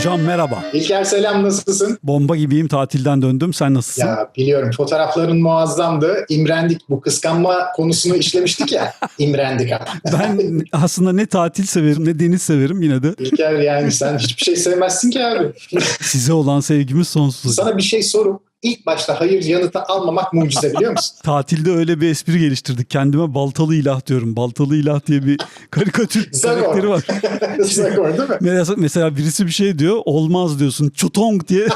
Hocam merhaba. İlker selam nasılsın? Bomba gibiyim tatilden döndüm. Sen nasılsın? Ya biliyorum fotoğrafların muazzamdı. İmrendik bu kıskanma konusunu işlemiştik ya. İmrendik abi. Ben aslında ne tatil severim ne deniz severim yine de İlker yani sen hiçbir şey sevmezsin ki abi. size olan sevgimiz sonsuz. Sana bir şey sorup ilk başta hayır yanıtı almamak mucize biliyor musun? Tatilde öyle bir espri geliştirdik. Kendime baltalı ilah diyorum. Baltalı ilah diye bir karikatür Zagor. karakteri var. Sakor değil mi? Mesela, mesela birisi bir şey diyor olmaz diyorsun. Çutong diye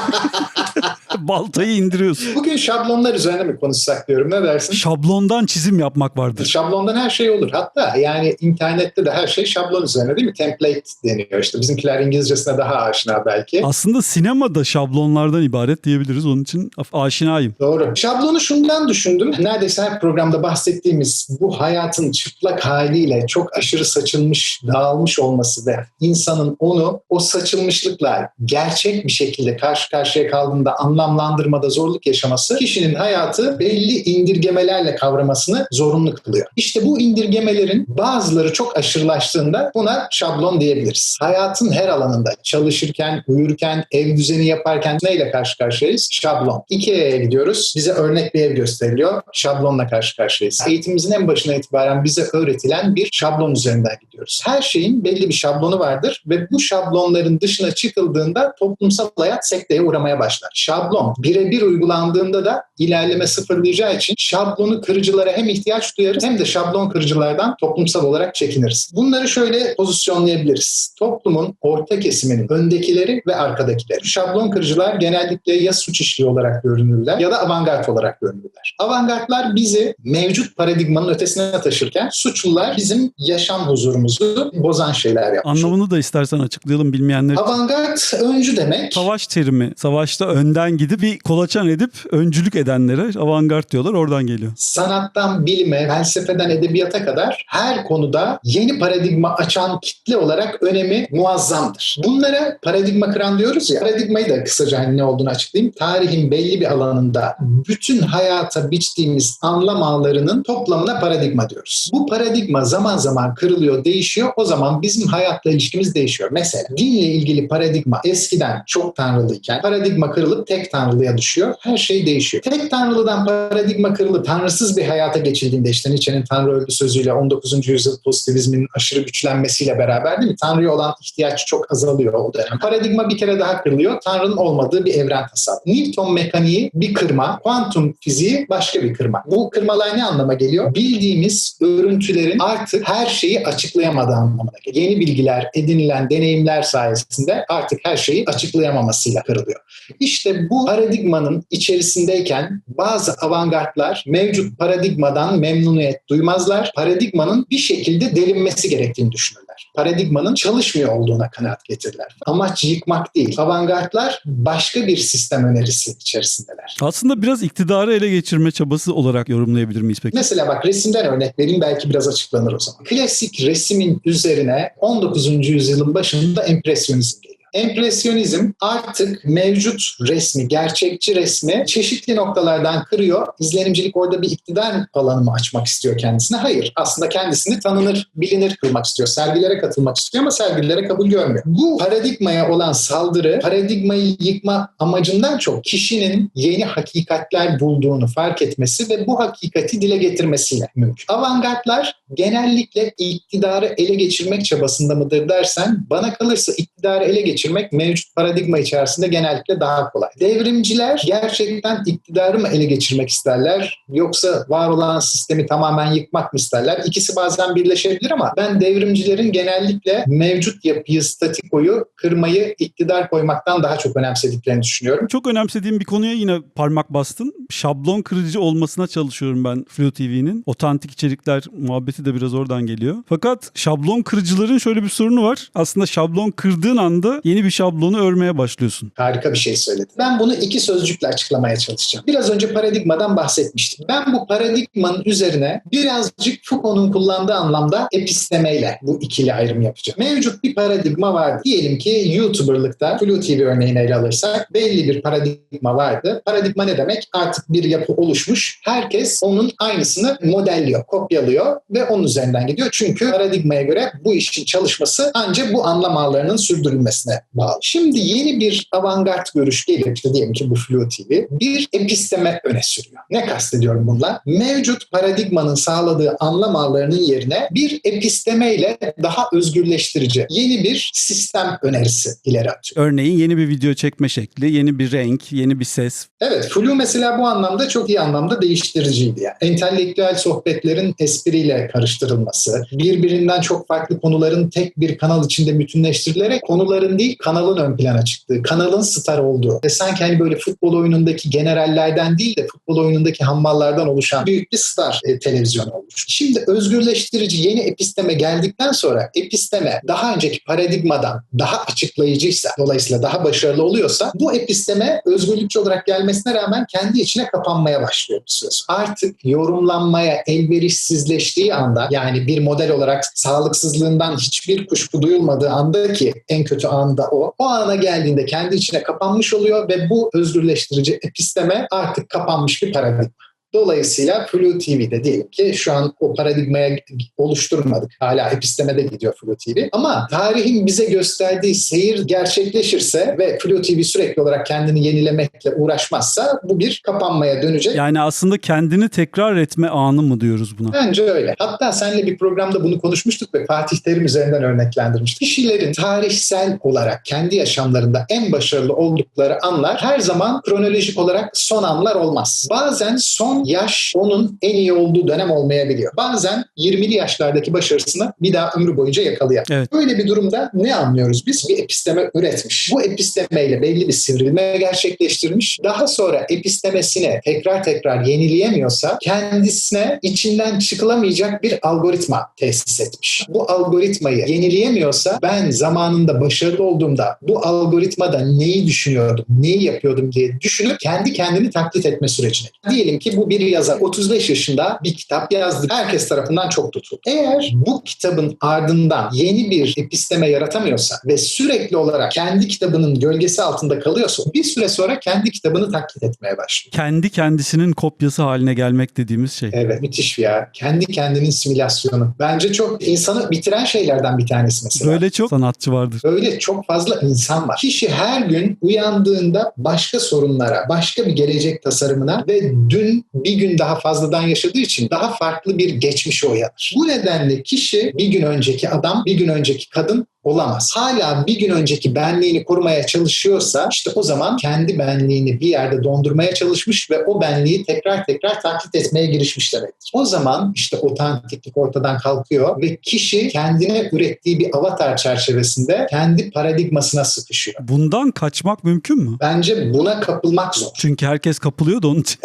baltayı indiriyorsun. Bugün şablonlar üzerine mi konuşsak diyorum ne dersin? Şablondan çizim yapmak vardır. Şablondan her şey olur. Hatta yani internette de her şey şablon üzerine değil mi? Template deniyor işte. Bizimkiler İngilizcesine daha aşina belki. Aslında sinemada şablonlardan ibaret diyebiliriz. Onun için aşinayım. Doğru. Şablonu şundan düşündüm. Neredeyse her programda bahsettiğimiz bu hayatın çıplak haliyle çok aşırı saçılmış, dağılmış olması ve insanın onu o saçılmışlıkla gerçek bir şekilde karşı karşıya kaldığında anlamlandırmada zorluk yaşaması kişinin hayatı belli indirgemelerle kavramasını zorunlu kılıyor. İşte bu indirgemelerin bazıları çok aşırılaştığında buna şablon diyebiliriz. Hayatın her alanında çalışırken, uyurken, ev düzeni yaparken neyle karşı karşıyayız? Şablon. Ikea'ya gidiyoruz. Bize örnek bir ev gösteriliyor. Şablonla karşı karşıyayız. Eğitimimizin en başına itibaren bize öğretilen bir şablon üzerinden gidiyoruz. Her şeyin belli bir şablonu vardır ve bu şablonların dışına çıkıldığında toplumsal hayat sekteye uğramaya başlar. Şablon birebir uygulandığında da ilerleme sıfırlayacağı için şablonu kırıcılara hem ihtiyaç duyarız hem de şablon kırıcılardan toplumsal olarak çekiniriz. Bunları şöyle pozisyonlayabiliriz. Toplumun orta kesiminin öndekileri ve arkadakileri. Şablon kırıcılar genellikle ya suç işliyor olarak görünürler ya da avantgard olarak görünürler. Avantgardlar bizi mevcut paradigmanın ötesine taşırken suçlular bizim yaşam huzurumuzu bozan şeyler yapmış. Anlamını da istersen açıklayalım bilmeyenler. Avantgard öncü demek. Savaş terimi. Savaşta önden gidip bir kolaçan edip öncülük edenlere avantgard diyorlar. Oradan geliyor. sanattan bilime, felsefeden edebiyata kadar her konuda yeni paradigma açan kitle olarak önemi muazzamdır. Bunlara paradigma kıran diyoruz ya. Paradigmayı da kısaca hani ne olduğunu açıklayayım. Tarihin belli bir alanında bütün hayata biçtiğimiz anlam ağlarının toplamına paradigma diyoruz. Bu paradigma zaman zaman kırılıyor, değişiyor. O zaman bizim hayatla ilişkimiz değişiyor. Mesela dinle ilgili paradigma eskiden çok tanrılıyken paradigma kırılıp tek tanrılıya düşüyor. Her şey değişiyor. Tek tanrılıdan paradigma kırılıp tanrısız bir hayata geçildiğinde işte Nietzsche'nin Tanrı öldü sözüyle 19. yüzyıl pozitivizmin aşırı güçlenmesiyle beraber değil mi? Tanrı'ya olan ihtiyaç çok azalıyor o dönem. Paradigma bir kere daha kırılıyor. Tanrı'nın olmadığı bir evren tasavvuru. Newton mekaniği bir kırma, kuantum fiziği başka bir kırma. Bu kırmalar ne anlama geliyor? Bildiğimiz örüntülerin artık her şeyi açıklayamadığı anlamına geliyor. Yeni bilgiler, edinilen deneyimler sayesinde artık her şeyi açıklayamamasıyla kırılıyor. İşte bu paradigmanın içerisindeyken bazı avantgardlar mevcut paradigmadan memnuniyet duymazlar. Paradigmanın bir şekilde delinmesi gerektiğini düşünürler. Paradigmanın çalışmıyor olduğuna kanaat getirirler. Amaç yıkmak değil. Avantgardlar başka bir sistem önerisi içerisindeler. Aslında biraz iktidarı ele geçirme çabası olarak yorumlayabilir miyiz peki? Mesela bak resimden örnek vereyim belki biraz açıklanır o zaman. Klasik resmin üzerine 19. yüzyılın başında empresyonizm geliyor. Empresyonizm artık mevcut resmi, gerçekçi resmi çeşitli noktalardan kırıyor. İzlenimcilik orada bir iktidar alanı mı açmak istiyor kendisine? Hayır. Aslında kendisini tanınır, bilinir kılmak istiyor. Sergilere katılmak istiyor ama sergilere kabul görmüyor. Bu paradigmaya olan saldırı, paradigmayı yıkma amacından çok kişinin yeni hakikatler bulduğunu fark etmesi ve bu hakikati dile getirmesiyle mümkün. Avantgardlar genellikle iktidarı ele geçirmek çabasında mıdır dersen bana kalırsa iktidarı ele geçirmek mevcut paradigma içerisinde genellikle daha kolay. Devrimciler gerçekten iktidarı mı ele geçirmek isterler yoksa var olan sistemi tamamen yıkmak mı isterler? İkisi bazen birleşebilir ama ben devrimcilerin genellikle mevcut yapıyı, statikoyu kırmayı iktidar koymaktan daha çok önemsediklerini düşünüyorum. Çok önemsediğim bir konuya yine parmak bastın. Şablon kırıcı olmasına çalışıyorum ben Flu TV'nin. Otantik içerikler muhabbeti de biraz oradan geliyor. Fakat şablon kırıcıların şöyle bir sorunu var. Aslında şablon kırdığın anda yeni bir şablonu örmeye başlıyorsun. Harika bir şey söyledi. Ben bunu iki sözcükle açıklamaya çalışacağım. Biraz önce paradigmadan bahsetmiştim. Ben bu paradigmanın üzerine birazcık Foucault'un kullandığı anlamda epistemeyle bu ikili ayrım yapacağım. Mevcut bir paradigma vardı. Diyelim ki YouTuber'lıkta Flu TV örneğini ele alırsak belli bir paradigma vardı. Paradigma ne demek? Artık bir yapı oluşmuş. Herkes onun aynısını modelliyor, kopyalıyor ve onun üzerinden gidiyor. Çünkü paradigmaya göre bu işin çalışması ancak bu anlam ağlarının sürdürülmesine görüşüne bağlı. Şimdi yeni bir avantgard görüş gelip işte diyelim ki bu Flu TV bir episteme öne sürüyor. Ne kastediyorum bununla? Mevcut paradigmanın sağladığı anlam ağlarının yerine bir epistemeyle daha özgürleştirici yeni bir sistem önerisi ileri atıyor. Örneğin yeni bir video çekme şekli, yeni bir renk, yeni bir ses. Evet, Flu mesela bu anlamda çok iyi anlamda değiştiriciydi. Yani. Entelektüel sohbetlerin espriyle karıştırılması, birbirinden çok farklı konuların tek bir kanal içinde bütünleştirilerek konuların değil kanalın ön plana çıktığı, kanalın star olduğu ve sanki hani böyle futbol oyunundaki generallerden değil de futbol oyunundaki hammallardan oluşan büyük bir star e, televizyonu olmuş. Şimdi özgürleştirici yeni episteme geldikten sonra episteme daha önceki paradigmadan daha açıklayıcıysa, dolayısıyla daha başarılı oluyorsa bu episteme özgürlükçü olarak gelmesine rağmen kendi içine kapanmaya başlıyor bir süre. Artık yorumlanmaya elverişsizleştiği anda yani bir model olarak sağlıksızlığından hiçbir kuşku duyulmadığı anda ki en kötü anda o. O ana geldiğinde kendi içine kapanmış oluyor ve bu özgürleştirici episteme artık kapanmış bir paradigma. Dolayısıyla Flu TV'de diyelim ki şu an o paradigmaya oluşturmadık. Hala epistemede gidiyor Flu TV. Ama tarihin bize gösterdiği seyir gerçekleşirse ve Flu TV sürekli olarak kendini yenilemekle uğraşmazsa bu bir kapanmaya dönecek. Yani aslında kendini tekrar etme anı mı diyoruz buna? Bence öyle. Hatta seninle bir programda bunu konuşmuştuk ve Fatih Terim üzerinden örneklendirmiştik. Kişilerin tarihsel olarak kendi yaşamlarında en başarılı oldukları anlar her zaman kronolojik olarak son anlar olmaz. Bazen son yaş onun en iyi olduğu dönem olmayabiliyor. Bazen 20'li yaşlardaki başarısını bir daha ömrü boyunca yakalıyor. Evet. Böyle bir durumda ne anlıyoruz biz? Bir episteme üretmiş. Bu epistemeyle belli bir sivrilme gerçekleştirmiş. Daha sonra epistemesini tekrar tekrar yenileyemiyorsa kendisine içinden çıkılamayacak bir algoritma tesis etmiş. Bu algoritmayı yenileyemiyorsa ben zamanında başarılı olduğumda bu algoritmada neyi düşünüyordum, neyi yapıyordum diye düşünüp kendi kendini taklit etme sürecine. Diyelim ki bu bir yazar 35 yaşında bir kitap yazdı. Herkes tarafından çok tutuldu. Eğer bu kitabın ardından yeni bir episteme yaratamıyorsa ve sürekli olarak kendi kitabının gölgesi altında kalıyorsa bir süre sonra kendi kitabını taklit etmeye başlıyor. Kendi kendisinin kopyası haline gelmek dediğimiz şey. Evet müthiş ya. Kendi kendinin simülasyonu. Bence çok insanı bitiren şeylerden bir tanesi mesela. Böyle çok sanatçı vardır. Öyle çok fazla insan var. Kişi her gün uyandığında başka sorunlara, başka bir gelecek tasarımına ve dün bir gün daha fazladan yaşadığı için daha farklı bir geçmişe uyanır. Bu nedenle kişi bir gün önceki adam, bir gün önceki kadın olamaz. Hala bir gün önceki benliğini korumaya çalışıyorsa işte o zaman kendi benliğini bir yerde dondurmaya çalışmış ve o benliği tekrar tekrar taklit etmeye girişmiş demektir. O zaman işte otantiklik ortadan kalkıyor ve kişi kendine ürettiği bir avatar çerçevesinde kendi paradigmasına sıkışıyor. Bundan kaçmak mümkün mü? Bence buna kapılmak zor. Çünkü herkes kapılıyor da onun için.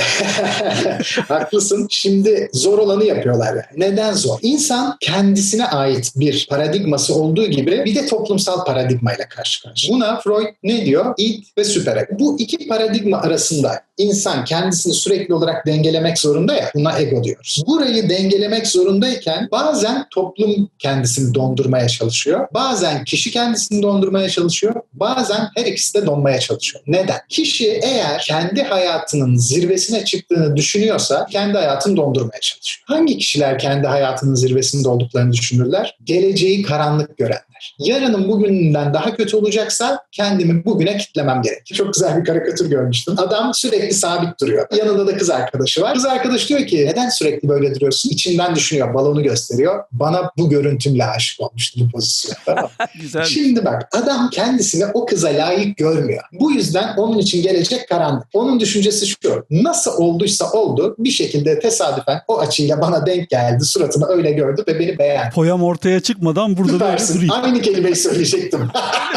Haklısın. Şimdi zor olanı yapıyorlar. Neden zor? İnsan kendisine ait bir paradigması olduğu gibi bir de toplumsal paradigmayla karşı karşıya. Buna Freud ne diyor? İd ve süperego. Bu iki paradigma arasında insan kendisini sürekli olarak dengelemek zorunda ya. Buna ego diyoruz. Burayı dengelemek zorundayken bazen toplum kendisini dondurmaya çalışıyor. Bazen kişi kendisini dondurmaya çalışıyor. Bazen her ikisi de donmaya çalışıyor. Neden? Kişi eğer kendi hayatının zirvesine çıktığını düşünüyorsa kendi hayatını dondurmaya çalışıyor. Hangi kişiler kendi hayatının zirvesinde olduklarını düşünürler? Geleceği karanlık görenler. Yarının bugününden daha kötü olacaksa kendimi bugüne kitlemem gerek. Çok güzel bir karikatür görmüştüm. Adam sürekli sabit duruyor. Yanında da kız arkadaşı var. Kız arkadaş diyor ki neden sürekli böyle duruyorsun? İçinden düşünüyor. Balonu gösteriyor. Bana bu görüntümle aşık olmuştu bu pozisyon. Tamam. Güzel. Şimdi bak adam kendisini o kıza layık görmüyor. Bu yüzden onun için gelecek karanlık. Onun düşüncesi şu. Nasıl olduysa oldu bir şekilde tesadüfen o açıyla bana denk geldi. Suratımı öyle gördü ve beni beğendi. Poyam ortaya çıkmadan burada Süpersin. durayım. Aynı kelimeyi söyleyecektim.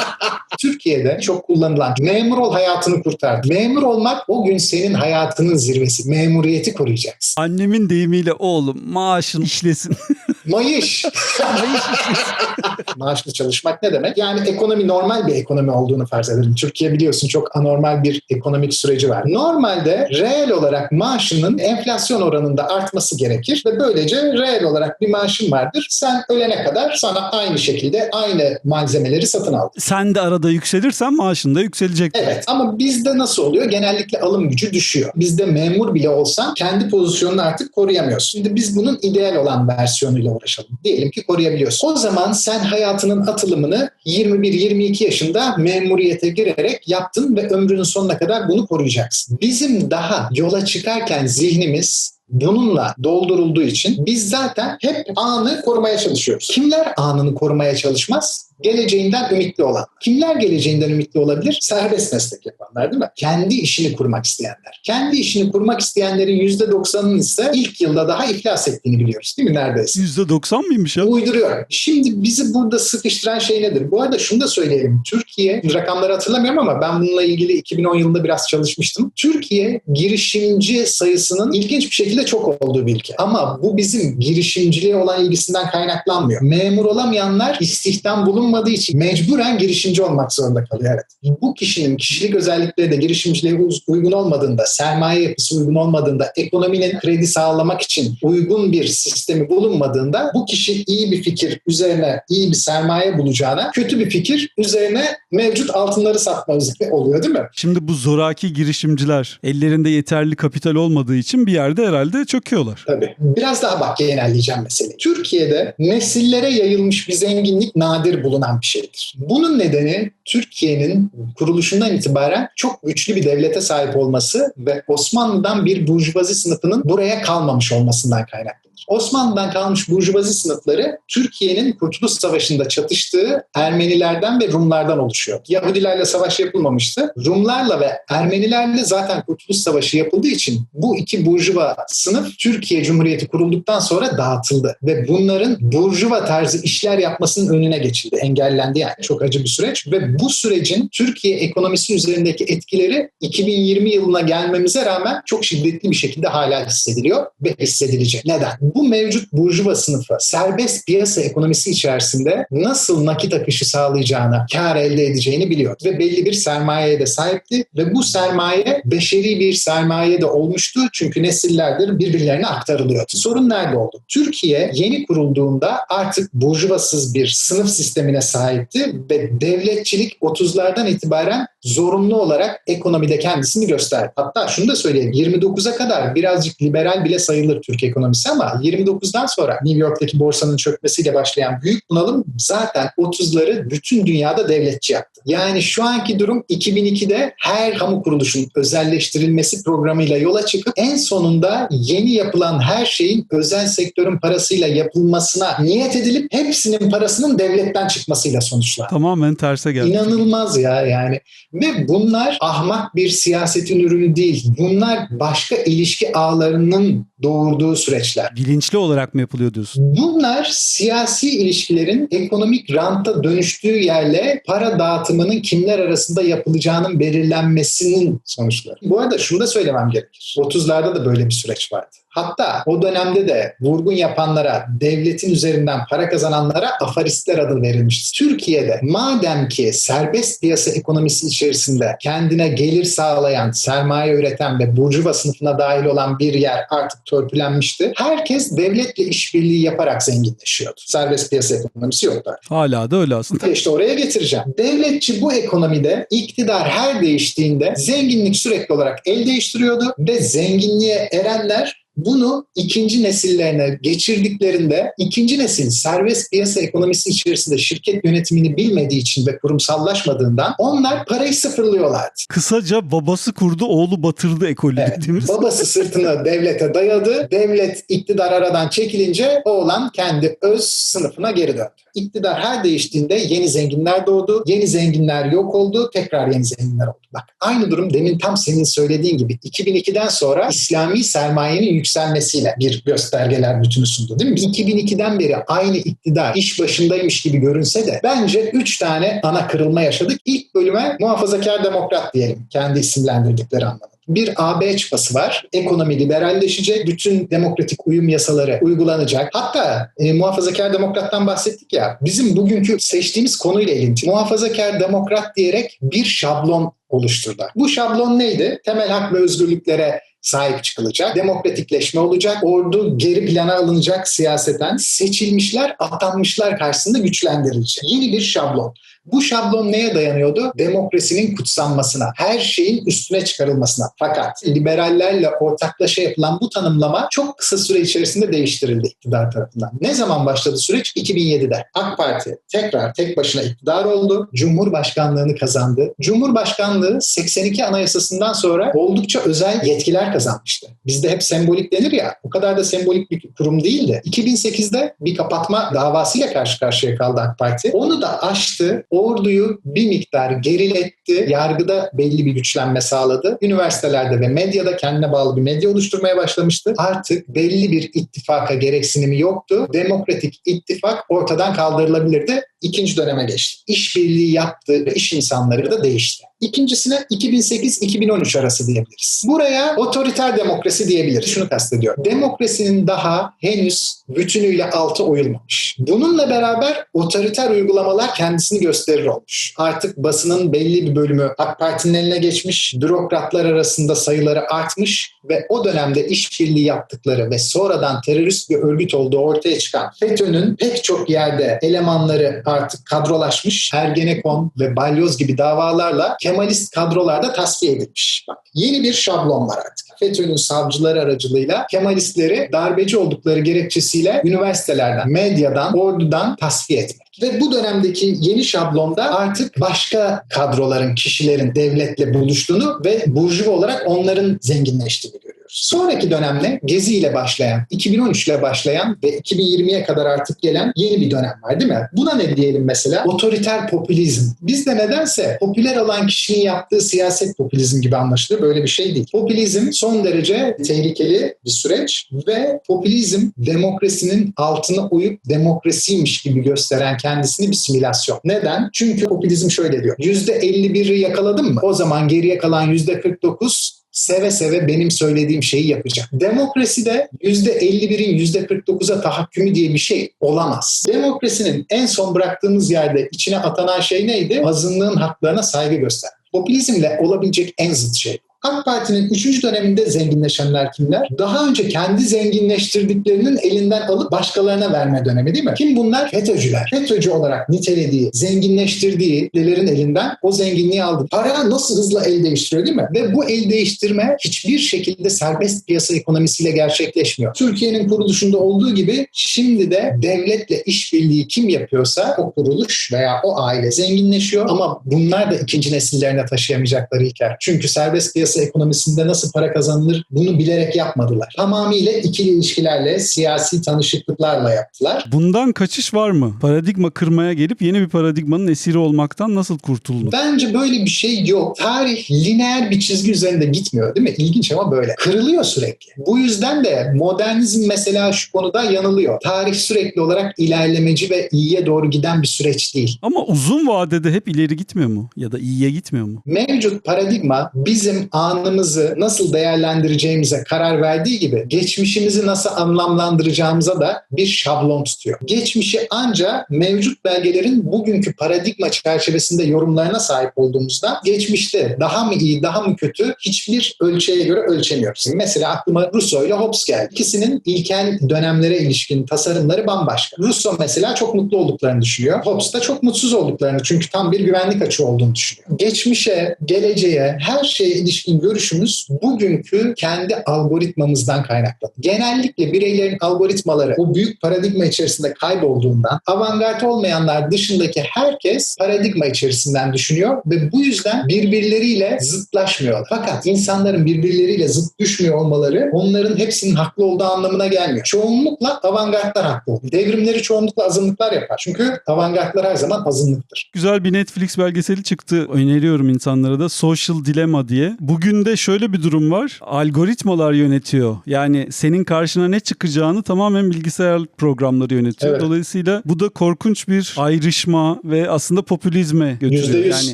Türkiye'de çok kullanılan memur ol hayatını kurtar. Memur olmak o gün senin hayatının zirvesi. Memuriyeti koruyacaksın. Annemin deyimiyle oğlum maaşın işlesin. Mayış. Maaşlı çalışmak ne demek? Yani ekonomi normal bir ekonomi olduğunu farz edelim. Türkiye biliyorsun çok anormal bir ekonomik süreci var. Normalde reel olarak maaşının enflasyon oranında artması gerekir ve böylece reel olarak bir maaşın vardır. Sen ölene kadar sana aynı şekilde aynı malzemeleri satın al. Sen de arada yükselirsen maaşın da yükselecek. Evet ama bizde nasıl oluyor? Genellikle alım gücü düşüyor. Bizde memur bile olsan kendi pozisyonunu artık koruyamıyorsun. Şimdi biz bunun ideal olan versiyonuyla uğraşalım. Diyelim ki koruyabiliyorsun. O zaman sen hayatının atılımını 21-22 yaşında memuriyete girerek yaptın ve ömrünün sonuna kadar bunu koruyacaksın. Bizim daha yola çıkarken zihnimiz bununla doldurulduğu için biz zaten hep anı korumaya çalışıyoruz. Kimler anını korumaya çalışmaz? Geleceğinden ümitli olan. Kimler geleceğinden ümitli olabilir? Serbest meslek yapanlar değil mi? Kendi işini kurmak isteyenler. Kendi işini kurmak isteyenlerin %90'ının ise ilk yılda daha iflas ettiğini biliyoruz değil mi neredeyse? %90 mıymış ya? Uyduruyorum. Şimdi bizi burada sıkıştıran şey nedir? Bu arada şunu da söyleyelim. Türkiye, rakamları hatırlamıyorum ama ben bununla ilgili 2010 yılında biraz çalışmıştım. Türkiye girişimci sayısının ilginç bir şekilde çok olduğu bir ülke. Ama bu bizim girişimciliğe olan ilgisinden kaynaklanmıyor. Memur olamayanlar istihdam bulunmadığı için mecburen girişimci olmak zorunda kalıyor. Evet. Bu kişinin kişilik özellikleri de girişimciliğe uygun olmadığında, sermaye yapısı uygun olmadığında, ekonominin kredi sağlamak için uygun bir sistemi bulunmadığında bu kişi iyi bir fikir üzerine iyi bir sermaye bulacağına kötü bir fikir üzerine mevcut altınları satma oluyor değil mi? Şimdi bu zoraki girişimciler ellerinde yeterli kapital olmadığı için bir yerde herhalde çöküyorlar. Tabii. Biraz daha bak genelleyeceğim meseleyi. Türkiye'de nesillere yayılmış bir zenginlik nadir bulunan bir şeydir. Bunun nedeni Türkiye'nin kuruluşundan itibaren çok güçlü bir devlete sahip olması ve Osmanlı'dan bir burjuvazi sınıfının buraya kalmamış olmasından kaynaklanır. Osmanlı'dan kalmış burjuvazi sınıfları Türkiye'nin Kurtuluş Savaşı'nda çatıştığı Ermenilerden ve Rumlardan oluşuyor. Yahudilerle savaş yapılmamıştı. Rumlarla ve Ermenilerle zaten Kurtuluş Savaşı yapıldığı için bu iki burjuva sınıf Türkiye Cumhuriyeti kurulduktan sonra dağıtıldı. Ve bunların burjuva tarzı işler yapmasının önüne geçildi. Engellendi yani. Çok acı bir süreç. Ve bu sürecin Türkiye ekonomisi üzerindeki etkileri 2020 yılına gelmemize rağmen çok şiddetli bir şekilde hala hissediliyor ve hissedilecek. Neden? Bu mevcut burjuva sınıfı serbest piyasa ekonomisi içerisinde nasıl nakit akışı sağlayacağını, kar elde edeceğini biliyor. Ve belli bir sermayeye de sahipti ve bu sermaye beşeri bir sermaye de olmuştu. Çünkü nesillerdir birbirlerine aktarılıyordu. Sorun nerede oldu? Türkiye yeni kurulduğunda artık burjuvasız bir sınıf sistemine sahipti ve devletçilik 30'lardan itibaren zorunlu olarak ekonomide kendisini gösterdi. Hatta şunu da söyleyeyim 29'a kadar birazcık liberal bile sayılır Türk ekonomisi ama 29'dan sonra New York'taki borsanın çökmesiyle başlayan büyük bunalım zaten 30'ları bütün dünyada devletçi yaptı. Yani şu anki durum 2002'de her kamu kuruluşunun özelleştirilmesi programıyla yola çıkıp en sonunda yeni yapılan her şeyin özel sektörün parasıyla yapılmasına niyet edilip hepsinin parasının devletten çıkmasıyla sonuçlandı. Tamamen terse geldi. İnanılmaz ya yani. Ve bunlar ahmak bir siyasetin ürünü değil. Bunlar başka ilişki ağlarının doğurduğu süreçler. Bilinçli olarak mı yapılıyor diyorsun? Bunlar siyasi ilişkilerin ekonomik ranta dönüştüğü yerle para dağıtımının kimler arasında yapılacağının belirlenmesinin sonuçları. Bu arada şunu da söylemem gerekir. 30'larda da böyle bir süreç vardı. Hatta o dönemde de vurgun yapanlara, devletin üzerinden para kazananlara afaristler adı verilmişti. Türkiye'de madem ki serbest piyasa ekonomisi içerisinde kendine gelir sağlayan, sermaye üreten ve burjuva sınıfına dahil olan bir yer artık törpülenmişti. Herkes devletle işbirliği yaparak zenginleşiyordu. Serbest piyasa ekonomisi yoktu. Hala da öyle aslında. İşte oraya getireceğim. Devletçi bu ekonomide iktidar her değiştiğinde zenginlik sürekli olarak el değiştiriyordu ve zenginliğe erenler bunu ikinci nesillerine geçirdiklerinde ikinci nesil serbest piyasa ekonomisi içerisinde şirket yönetimini bilmediği için ve kurumsallaşmadığından onlar parayı sıfırlıyorlardı. Kısaca babası kurdu oğlu batırdı ekolü Evet, dediğimiz. babası sırtını devlete dayadı. Devlet iktidar aradan çekilince oğlan kendi öz sınıfına geri döndü. İktidar her değiştiğinde yeni zenginler doğdu. Yeni zenginler yok oldu. Tekrar yeni zenginler oldu. Bak aynı durum demin tam senin söylediğin gibi 2002'den sonra İslami sermayenin yükselmesiyle bir göstergeler bütünü sundu değil mi? 2002'den beri aynı iktidar iş başındaymış gibi görünse de bence 3 tane ana kırılma yaşadık. İlk bölüme muhafazakar demokrat diyelim kendi isimlendirdikleri anlamda. Bir AB çıpası var. Ekonomi liberalleşecek. Bütün demokratik uyum yasaları uygulanacak. Hatta e, muhafazakar demokrattan bahsettik ya. Bizim bugünkü seçtiğimiz konuyla ilintili. Muhafazakar demokrat diyerek bir şablon oluşturdu. Bu şablon neydi? Temel hak ve özgürlüklere sahip çıkılacak. Demokratikleşme olacak. Ordu geri plana alınacak siyaseten. Seçilmişler, atanmışlar karşısında güçlendirilecek. Yeni bir şablon. Bu şablon neye dayanıyordu? Demokrasinin kutsanmasına, her şeyin üstüne çıkarılmasına. Fakat liberallerle ortaklaşa yapılan bu tanımlama çok kısa süre içerisinde değiştirildi iktidar tarafından. Ne zaman başladı süreç? 2007'de. AK Parti tekrar tek başına iktidar oldu. Cumhurbaşkanlığını kazandı. Cumhurbaşkanlığı 82 Anayasasından sonra oldukça özel yetkiler kazanmıştı. Bizde hep sembolik denir ya, o kadar da sembolik bir kurum değildi. 2008'de bir kapatma davasıyla karşı karşıya kaldı AK Parti. Onu da aştı, orduyu bir miktar geriletti, yargıda belli bir güçlenme sağladı. Üniversitelerde ve medyada kendine bağlı bir medya oluşturmaya başlamıştı. Artık belli bir ittifaka gereksinimi yoktu. Demokratik ittifak ortadan kaldırılabilirdi. İkinci döneme geçti. İşbirliği yaptığı iş insanları da değişti. İkincisine 2008-2013 arası diyebiliriz. Buraya otoriter demokrasi diyebiliriz. Şunu kastediyor. Demokrasinin daha henüz bütünüyle altı oyulmamış. Bununla beraber otoriter uygulamalar kendisini gösterir olmuş. Artık basının belli bir bölümü AK Parti'nin eline geçmiş, bürokratlar arasında sayıları artmış ve o dönemde işbirliği yaptıkları ve sonradan terörist bir örgüt olduğu ortaya çıkan FETÖ'nün pek çok yerde elemanları artık kadrolaşmış, Ergenekon ve Balyoz gibi davalarla Kemalist kadrolarda tasfiye edilmiş. Bak, yeni bir şablon var artık. FETÖ'nün savcıları aracılığıyla Kemalistleri darbeci oldukları gerekçesiyle üniversitelerden, medyadan, ordudan tasfiye etmek. Ve bu dönemdeki yeni şablonda artık başka kadroların, kişilerin devletle buluştuğunu ve burjuva olarak onların zenginleştiğini görüyoruz. Sonraki dönemle Gezi ile başlayan, 2013 ile başlayan ve 2020'ye kadar artık gelen yeni bir dönem var değil mi? Buna ne diyelim mesela? Otoriter popülizm. Bizde nedense popüler olan kişinin yaptığı siyaset popülizm gibi anlaşılır. Böyle bir şey değil. Popülizm son derece tehlikeli bir süreç ve popülizm demokrasinin altına uyup demokrasiymiş gibi gösteren kendisini bir simülasyon. Neden? Çünkü popülizm şöyle diyor. %51'i yakaladın mı? O zaman geriye kalan %49 seve seve benim söylediğim şeyi yapacak. Demokraside %51'in %49'a tahakkümü diye bir şey olamaz. Demokrasinin en son bıraktığımız yerde içine atanan şey neydi? Azınlığın haklarına saygı göster. Popülizmle olabilecek en zıt şey. AK Parti'nin 3. döneminde zenginleşenler kimler? Daha önce kendi zenginleştirdiklerinin elinden alıp başkalarına verme dönemi değil mi? Kim bunlar? FETÖ'cüler. FETÖ'cü olarak nitelediği, zenginleştirdiği liderlerin elinden o zenginliği aldı. Para nasıl hızla el değiştiriyor değil mi? Ve bu el değiştirme hiçbir şekilde serbest piyasa ekonomisiyle gerçekleşmiyor. Türkiye'nin kuruluşunda olduğu gibi şimdi de devletle işbirliği kim yapıyorsa o kuruluş veya o aile zenginleşiyor ama bunlar da ikinci nesillerine taşıyamayacakları hikaye. Çünkü serbest piyasa ekonomisinde nasıl para kazanılır bunu bilerek yapmadılar. Tamamıyla ikili ilişkilerle, siyasi tanışıklıklarla yaptılar. Bundan kaçış var mı? Paradigma kırmaya gelip yeni bir paradigmanın esiri olmaktan nasıl kurtulunur? Bence böyle bir şey yok. Tarih lineer bir çizgi üzerinde gitmiyor değil mi? İlginç ama böyle. Kırılıyor sürekli. Bu yüzden de modernizm mesela şu konuda yanılıyor. Tarih sürekli olarak ilerlemeci ve iyiye doğru giden bir süreç değil. Ama uzun vadede hep ileri gitmiyor mu? Ya da iyiye gitmiyor mu? Mevcut paradigma bizim anımızı nasıl değerlendireceğimize karar verdiği gibi geçmişimizi nasıl anlamlandıracağımıza da bir şablon tutuyor. Geçmişi anca mevcut belgelerin bugünkü paradigma çerçevesinde yorumlarına sahip olduğumuzda geçmişte daha mı iyi daha mı kötü hiçbir ölçüye göre ölçemiyoruz. Mesela aklıma Rousseau ile Hobbes geldi. İkisinin ilkel dönemlere ilişkin tasarımları bambaşka. Rousseau mesela çok mutlu olduklarını düşünüyor. Hobbes da çok mutsuz olduklarını çünkü tam bir güvenlik açığı olduğunu düşünüyor. Geçmişe, geleceğe, her şeye ilişkin görüşümüz bugünkü kendi algoritmamızdan kaynaklanıyor. Genellikle bireylerin algoritmaları o büyük paradigma içerisinde kaybolduğundan avantgard olmayanlar dışındaki herkes paradigma içerisinden düşünüyor ve bu yüzden birbirleriyle zıtlaşmıyorlar. Fakat insanların birbirleriyle zıt düşmüyor olmaları onların hepsinin haklı olduğu anlamına gelmiyor. Çoğunlukla avantgardlar haklı olur. Devrimleri çoğunlukla azınlıklar yapar. Çünkü avantgardlar her zaman azınlıktır. Güzel bir Netflix belgeseli çıktı. Öneriyorum insanlara da Social Dilemma diye. Bugün de şöyle bir durum var. Algoritmalar yönetiyor. Yani senin karşına ne çıkacağını tamamen bilgisayar programları yönetiyor. Evet. Dolayısıyla bu da korkunç bir ayrışma ve aslında popülizme götürüyor. Yüzde yüz. Yani,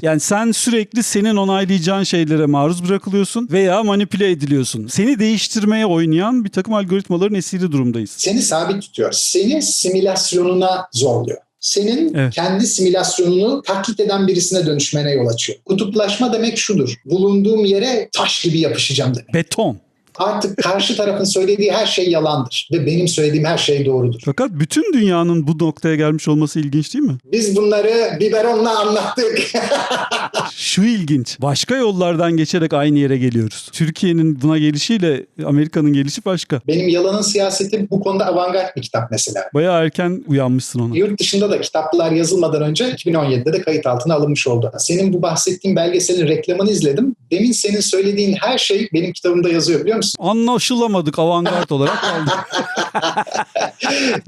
yani sen sürekli senin onaylayacağın şeylere maruz bırakılıyorsun veya manipüle ediliyorsun. Seni değiştirmeye oynayan bir takım algoritmaların esiri durumdayız. Seni sabit tutuyor. Seni simülasyonuna zorluyor. Senin Evet. kendi simülasyonunu taklit eden birisine dönüşmene yol açıyor. Kutuplaşma demek şudur. Bulunduğum yere taş gibi yapışacağım demek. Beton. Artık karşı tarafın söylediği her şey yalandır ve benim söylediğim her şey doğrudur. Fakat bütün dünyanın bu noktaya gelmiş olması ilginç değil mi? Biz bunları biberonla anlattık. Şu ilginç. Başka yollardan geçerek aynı yere geliyoruz. Türkiye'nin buna gelişiyle Amerika'nın gelişi başka. benim Yalanın Siyaseti bu konuda avantgard bir kitap mesela. Bayağı erken uyanmışsın ona. Yurt dışında da kitaplar yazılmadan önce 2017'de de kayıt altına alınmış oldu. Senin bu bahsettiğin belgeselin reklamını izledim. Demin senin söylediğin her şey benim kitabımda yazıyor biliyor musun? Anlaşılamadık avantgard olarak kaldık.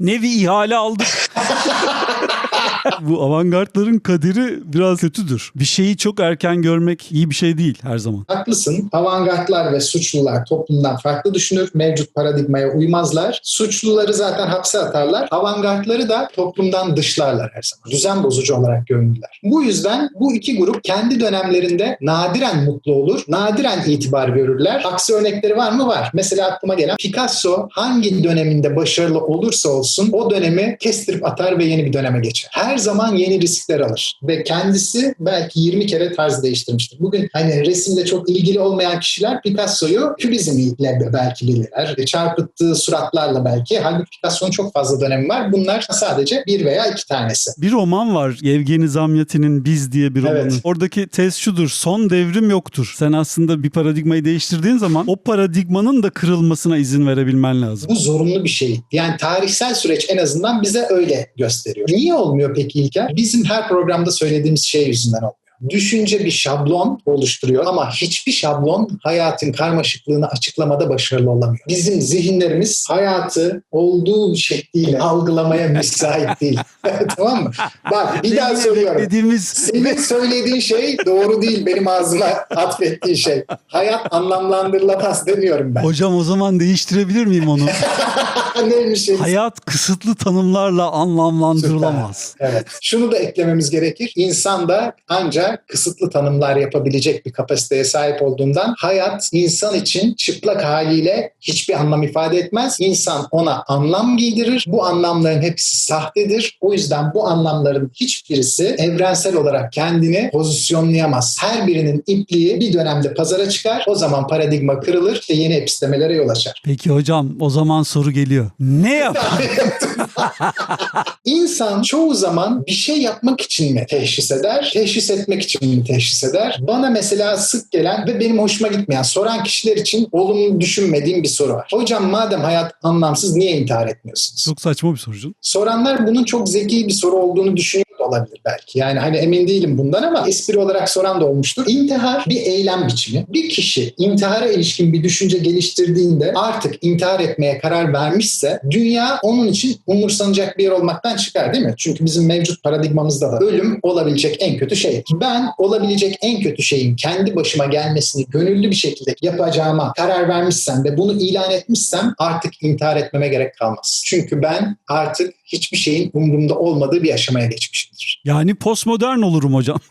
Nevi ihale aldık. Bu avantgardların kaderi biraz kötüdür. Bir şeyi çok erken görmek iyi bir şey değil her zaman. Haklısın. Avantgardlar ve suçlular toplumdan farklı düşünür. Mevcut paradigmaya uymazlar. Suçluları zaten hapse atarlar. Avantgardları da toplumdan dışlarlar her zaman. Düzen bozucu olarak görünürler. Bu yüzden bu iki grup kendi dönemlerinde nadiren mutlu olur. Nadiren itibar görürler. Aksi örnekleri var mı? Var. Mesela aklıma gelen Picasso hangi döneminde başarılı olursa olsun o dönemi kestirip atar ve yeni bir döneme geçer. Her zaman yeni riskler alır. Ve kendisi belki 20 kere tarz değiştirmiştir. Bugün hani resimde çok ilgili olmayan kişiler Picasso'yu kübizmle belki bilirler. Çarpıttığı suratlarla belki. Halbuki Picasso'nun çok fazla dönemi var. Bunlar sadece bir veya iki tanesi. Bir roman var Yevgeni Zamyatin'in Biz diye bir romanı. Evet. Oradaki tez şudur. Son devrim yoktur. Sen aslında bir paradigmayı değiştirdiğin zaman o paradigmanın da kırılmasına izin verebilmen lazım. Bu zorunlu bir şey. Yani tarihsel süreç en azından bize öyle gösteriyor. Niye olmuyor peki İlker? Bizim her programda söylediğimiz şey yüzünden olmuyor. Düşünce bir şablon oluşturuyor ama hiçbir şablon hayatın karmaşıklığını açıklamada başarılı olamıyor. Bizim zihinlerimiz hayatı olduğu şekliyle algılamaya müsait değil. tamam mı? Bak bir daha söylüyorum. Dediğimiz Senin söylediğin şey doğru değil benim ağzıma atfettiğin şey. Hayat anlamlandırılamaz demiyorum ben. hocam o zaman değiştirebilir miyim onu? Neymiş şey? Hayat kısıtlı tanımlarla anlamlandırılamaz. Evet. Şunu da eklememiz gerekir. İnsan da ancak kısıtlı tanımlar yapabilecek bir kapasiteye sahip olduğundan hayat insan için çıplak haliyle hiçbir anlam ifade etmez. İnsan ona anlam giydirir. Bu anlamların hepsi sahtedir. O yüzden bu anlamların hiçbirisi evrensel olarak kendini pozisyonlayamaz. Her birinin ipliği bir dönemde pazara çıkar. O zaman paradigma kırılır ve yeni epistemelere yol açar. Peki hocam o zaman soru geliyor. Ne yapar? İnsan çoğu zaman bir şey yapmak için mi teşhis eder, teşhis etmek için mi teşhis eder? Bana mesela sık gelen ve benim hoşuma gitmeyen soran kişiler için olumlu düşünmediğim bir soru var. Hocam madem hayat anlamsız niye intihar etmiyorsunuz? Çok saçma bir soru canım. Soranlar bunun çok zeki bir soru olduğunu düşünüyor olabilir belki. Yani hani emin değilim bundan ama espri olarak soran da olmuştur. İntihar bir eylem biçimi. Bir kişi intihara ilişkin bir düşünce geliştirdiğinde artık intihar etmeye karar vermişse dünya onun için umursanacak bir yer olmaktan çıkar değil mi? Çünkü bizim mevcut paradigmamızda da ölüm olabilecek en kötü şey. Ben olabilecek en kötü şeyin kendi başıma gelmesini gönüllü bir şekilde yapacağıma karar vermişsem ve bunu ilan etmişsem artık intihar etmeme gerek kalmaz. Çünkü ben artık hiçbir şeyin umurumda olmadığı bir aşamaya geçmişimdir. Yani postmodern olurum hocam.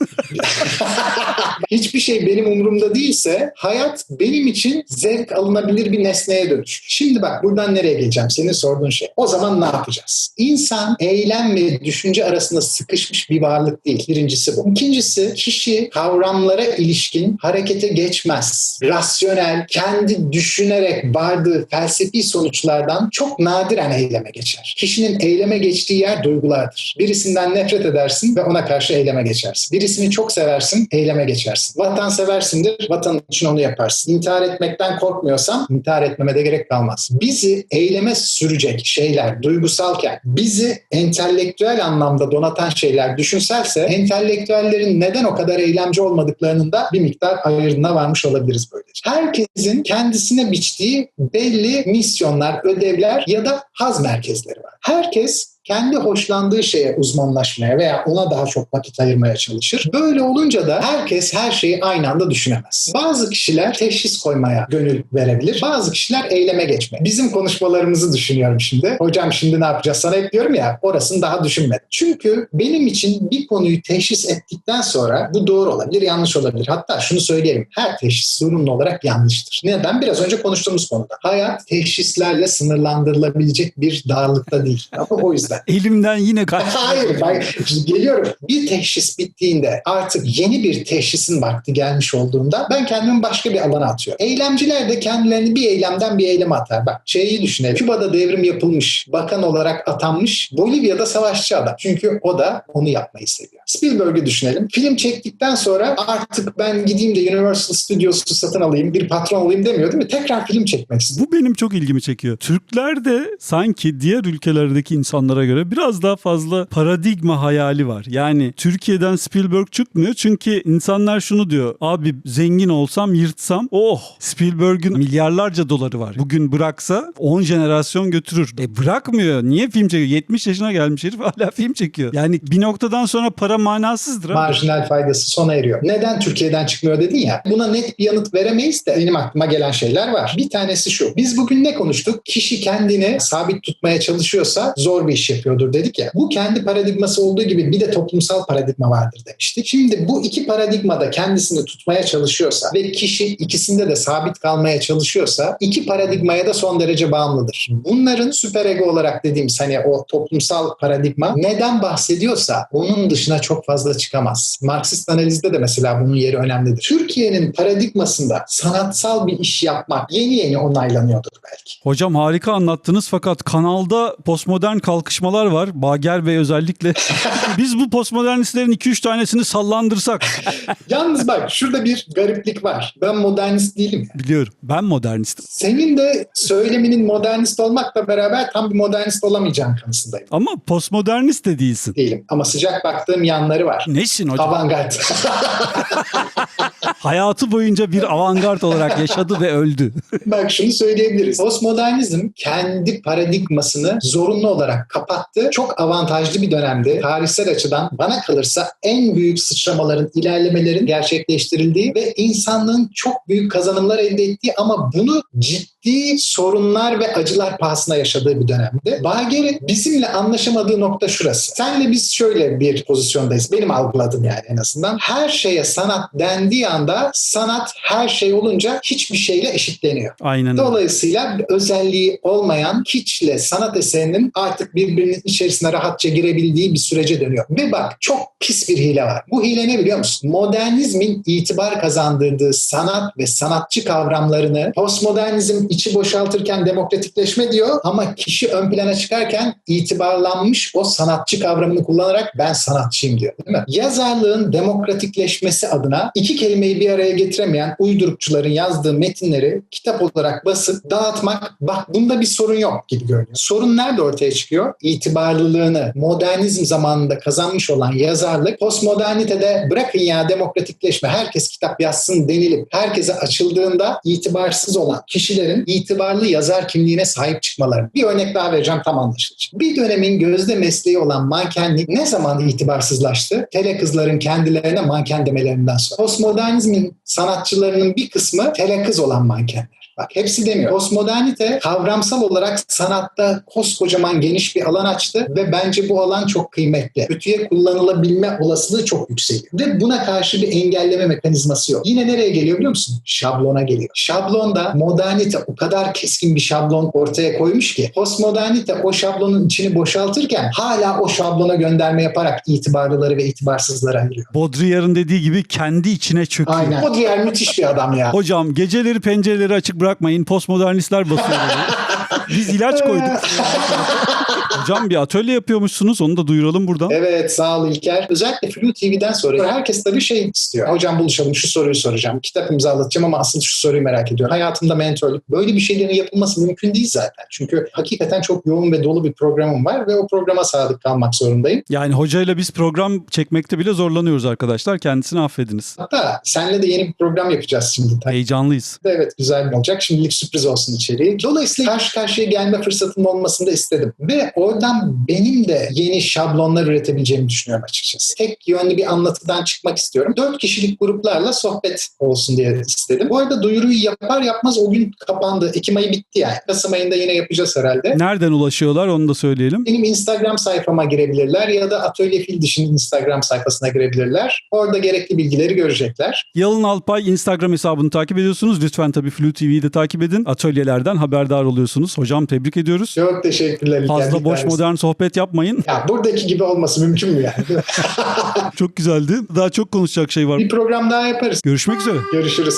Hiçbir şey benim umurumda değilse hayat benim için zevk alınabilir bir nesneye dönüşür. Şimdi bak buradan nereye geleceğim? Senin sorduğun şey. O zaman ne yapacağız? İnsan eylem ve düşünce arasında sıkışmış bir varlık değil. Birincisi bu. İkincisi kişi kavramlara ilişkin harekete geçmez. Rasyonel, kendi düşünerek vardığı felsefi sonuçlardan çok nadiren eyleme geçer. Kişinin eyleme geçtiği yer duygulardır. Birisinden nefret edersin ve ona karşı eyleme geçersin. Birisini çok seversin, eyleme geçersin. Vatan seversindir, vatanın için onu yaparsın. İntihar etmekten korkmuyorsam intihar etmeme de gerek kalmaz. Bizi eyleme sürecek şeyler duygusalken, bizi entelektüel anlamda donatan şeyler düşünselse, entelektüellerin neden o kadar eylemci olmadıklarının da bir miktar ayırdına varmış olabiliriz böylece. Herkesin kendisine biçtiği belli misyonlar, ödevler ya da haz merkezleri var. Herkes kendi hoşlandığı şeye uzmanlaşmaya veya ona daha çok vakit ayırmaya çalışır. Böyle olunca da herkes her şeyi aynı anda düşünemez. Bazı kişiler teşhis koymaya gönül verebilir. Bazı kişiler eyleme geçmeye. Bizim konuşmalarımızı düşünüyorum şimdi. Hocam şimdi ne yapacağız? Sana hep diyorum ya orasını daha düşünmedim. Çünkü benim için bir konuyu teşhis ettikten sonra bu doğru olabilir, yanlış olabilir. Hatta şunu söyleyelim. Her teşhis zorunlu olarak yanlıştır. Neden? Biraz önce konuştuğumuz konuda. Hayat teşhislerle sınırlandırılabilecek bir darlıkta değil. Ama o yüzden teşhisizden. Elimden yine kaç. Hayır, ben şimdi geliyorum. Bir teşhis bittiğinde artık yeni bir teşhisin vakti gelmiş olduğunda ben kendimi başka bir alana atıyorum. Eylemciler de kendilerini bir eylemden bir eyleme atar. Bak şeyi düşünelim. Küba'da devrim yapılmış, bakan olarak atanmış, Bolivya'da savaşçı adam. Çünkü o da onu yapmayı seviyor. Spielberg'ü düşünelim. Film çektikten sonra artık ben gideyim de Universal Studios'u satın alayım, bir patron olayım demiyor değil mi? Tekrar film çekmek istiyor. Bu benim çok ilgimi çekiyor. Türkler de sanki diğer ülkelerdeki insanlara göre biraz daha fazla paradigma hayali var. Yani Türkiye'den Spielberg çıkmıyor çünkü insanlar şunu diyor. Abi zengin olsam yırtsam oh Spielberg'ün milyarlarca doları var. Bugün bıraksa 10 jenerasyon götürür. E bırakmıyor. Niye film çekiyor? 70 yaşına gelmiş herif hala film çekiyor. Yani bir noktadan sonra para manasızdır. abi. marjinal faydası sona eriyor. Neden Türkiye'den çıkmıyor dedin ya. Buna net bir yanıt veremeyiz de benim aklıma gelen şeyler var. Bir tanesi şu. Biz bugün ne konuştuk? Kişi kendini sabit tutmaya çalışıyorsa zor bir iş yapıyordur dedik ya. Bu kendi paradigması olduğu gibi bir de toplumsal paradigma vardır demiştik. Şimdi bu iki paradigmada kendisini tutmaya çalışıyorsa ve kişi ikisinde de sabit kalmaya çalışıyorsa iki paradigmaya da son derece bağımlıdır. Bunların süperego olarak dediğimiz hani o toplumsal paradigma neden bahsediyorsa onun dışına çok fazla çıkamaz. Marksist analizde de mesela bunun yeri önemlidir. Türkiye'nin paradigmasında sanatsal bir iş yapmak yeni yeni onaylanıyordur belki. Hocam harika anlattınız fakat kanalda postmodern kalkışmalar var. Bager Bey özellikle. Biz bu postmodernistlerin 2-3 tanesini sallandırsak. Yalnız bak şurada bir gariplik var. Ben modernist değilim. Biliyorum. Ben modernistim. Senin de söyleminin modernist olmakla beraber tam bir modernist olamayacağın kanısındayım. Ama postmodernist de değilsin. Değilim. Ama sıcak baktığım yanları var. Nesin hocam? Avantgard. Hayatı boyunca bir avantgard olarak yaşadı ve öldü. Bak şunu söyleyebiliriz. Postmodernizm kendi paradigmasını zorunlu olarak kapattı. Çok avantajlı bir dönemdi. Tarihsel açıdan bana kalırsa en büyük sıçramaların, ilerlemelerin gerçekleştirildiği ve insanlığın çok büyük kazanımlar elde ettiği ama bunu ciddi sorunlar ve acılar pahasına yaşadığı bir dönemdi. Bager'in bizimle anlaşamadığı nokta şurası. Senle biz şöyle bir pozisyondayız. Benim algıladığım yani en azından. Her şeye sanat dendiği anda sanat her şey olunca hiçbir şeyle eşitleniyor. Aynen. Dolayısıyla özelliği olmayan hiçle sanat eserinin artık birbirinin içerisine rahatça girebildiği bir sürece dönüyor. Ve bak çok pis bir hile var. Bu hile ne biliyor musun? Modernizmin itibar kazandırdığı sanat ve sanatçı kavramlarını postmodernizm içi boşaltırken demokratikleşme diyor ama kişi ön plana çıkarken itibarlanmış o sanatçı kavramını kullanarak ben sanatçıyım diyor. Değil mi? Yazarlığın demokratikleşmesi adına iki kelimeyi bir araya getiremeyen uydurukçuların yazdığı metinleri kitap olarak basıp dağıtmak bak bunda bir sorun yok gibi görünüyor. Sorun nerede ortaya çıkıyor? İtibarlılığını modernizm zamanında kazanmış olan yazarlık postmodernitede bırakın ya demokratikleşme herkes kitap yazsın denilip herkese açıldığında itibarsız olan kişilerin itibarlı yazar kimliğine sahip çıkmaları. Bir örnek daha vereceğim tam anlaşılacak. Bir dönemin gözde mesleği olan mankenlik ne zaman itibarsızlaştı? Tele kızların kendilerine manken demelerinden sonra. Postmodernizmin sanatçılarının bir kısmı tele kız olan mankenler. Bak hepsi demiyor. Postmodernite kavramsal olarak sanatta koskocaman geniş bir alan açtı ve bence bu alan çok kıymetli. Kötüye kullanılabilme olasılığı çok yükseliyor. Ve buna karşı bir engelleme mekanizması yok. Yine nereye geliyor biliyor musun? Şablona geliyor. Şablonda modernite o kadar keskin bir şablon ortaya koymuş ki postmodernite o şablonun içini boşaltırken hala o şablona gönderme yaparak itibarlıları ve itibarsızları ayırıyor. Baudrillard'ın dediği gibi kendi içine çöküyor. Aynen. O diğer müthiş bir adam ya. Hocam geceleri pencereleri açık bırakmayın. Postmodernistler basıyor. Biz ilaç koyduk. Hocam bir atölye yapıyormuşsunuz. Onu da duyuralım buradan. Evet sağ ol İlker. Özellikle Flu TV'den sonra herkes tabii şey istiyor. Hocam buluşalım şu soruyu soracağım. Kitap imzalatacağım ama asıl şu soruyu merak ediyorum. Hayatımda mentörlük. Böyle bir şeylerin yapılması mümkün değil zaten. Çünkü hakikaten çok yoğun ve dolu bir programım var ve o programa sadık kalmak zorundayım. Yani hocayla biz program çekmekte bile zorlanıyoruz arkadaşlar. Kendisini affediniz. Hatta senle de yeni bir program yapacağız şimdi. Heyecanlıyız. Evet güzel olacak. Şimdilik sürpriz olsun içeriği. Dolayısıyla karşı karşıya gelme fırsatının olmasını da istedim. Ve oradan benim de yeni şablonlar üretebileceğimi düşünüyorum açıkçası. Tek yönlü bir anlatıdan çıkmak istiyorum. Dört kişilik gruplarla sohbet olsun diye istedim. Bu arada duyuruyu yapar yapmaz o gün kapandı. Ekim ayı bitti yani. Kasım ayında yine yapacağız herhalde. Nereden ulaşıyorlar onu da söyleyelim. Benim Instagram sayfama girebilirler ya da Atölye Fil Dişi'nin Instagram sayfasına girebilirler. Orada gerekli bilgileri görecekler. Yalın Alpay Instagram hesabını takip ediyorsunuz. Lütfen tabii Flu TV De takip edin. Atölyelerden haberdar oluyorsunuz. Hocam tebrik ediyoruz. Çok teşekkürler. Fazla boş tanesi. modern sohbet yapmayın. Ya buradaki gibi olması mümkün mü yani? çok güzeldi. Daha çok konuşacak şey var. bir program daha yaparız. Görüşmek üzere. Görüşürüz.